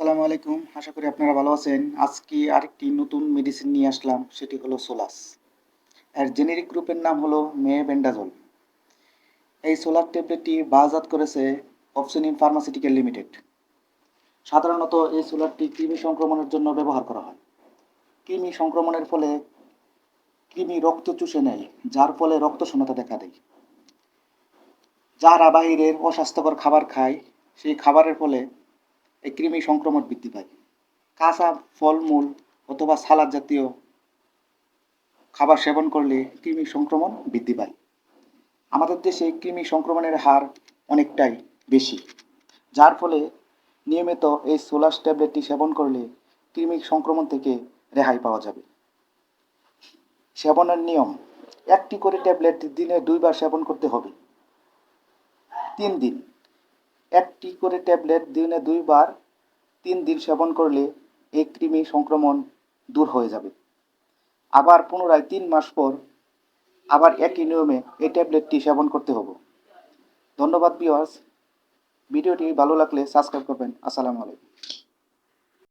আসসালামু আলাইকুম। আশা করি আপনারা ভালো আছেন। আজকে আরেকটি নতুন মেডিসিন নিয়ে আসলাম, সেটি হলো সোলাস। এর জেনেরিক গ্রুপের নাম হলো মেবেন্ডাজল এই সোলার ট্যাবলেটটি বাজাত করেছে অপশনিন ফার্মাসিউটিক্যাল লিমিটেড। সাধারণত এই সোলারটি কৃমি সংক্রমণের জন্য ব্যবহার করা হয়। কৃমি সংক্রমণের ফলে কৃমি রক্ত চুষে নেয়, যার ফলে রক্ত শূন্যতা দেখা দেয়। যারা বাহিরের অস্বাস্থ্যকর খাবার খায়, সেই খাবারের ফলে এই কৃমি সংক্রমণ বৃদ্ধি পায়। কাঁচা ফলমূল অথবা সালাদ জাতীয় খাবার সেবন করলে কৃমি সংক্রমণ বৃদ্ধি পায়। আমাদের দেশে কৃমি সংক্রমণের হার অনেকটাই বেশি, যার ফলে নিয়মিত এই সোলাস ট্যাবলেটটি সেবন করলে কৃমি সংক্রমণ থেকে রেহাই পাওয়া যাবে। সেবনের নিয়ম, একটি করে ট্যাবলেট দিনে দুইবার সেবন করতে হবে। তিন দিন একটি করে ট্যাবলেট দিনে দুইবার, তিন দিন সেবন করলে এই কৃমি সংক্রমণ দূর হয়ে যাবে। আবার পুনরায় তিন মাস পর আবার একই নিয়মে এই ট্যাবলেটটি সেবন করতে হবে। ধন্যবাদ বিওয়ার্স ভিডিওটি ভালো লাগলে সাবস্ক্রাইব করবেন। আসসালামু আলাইকুম।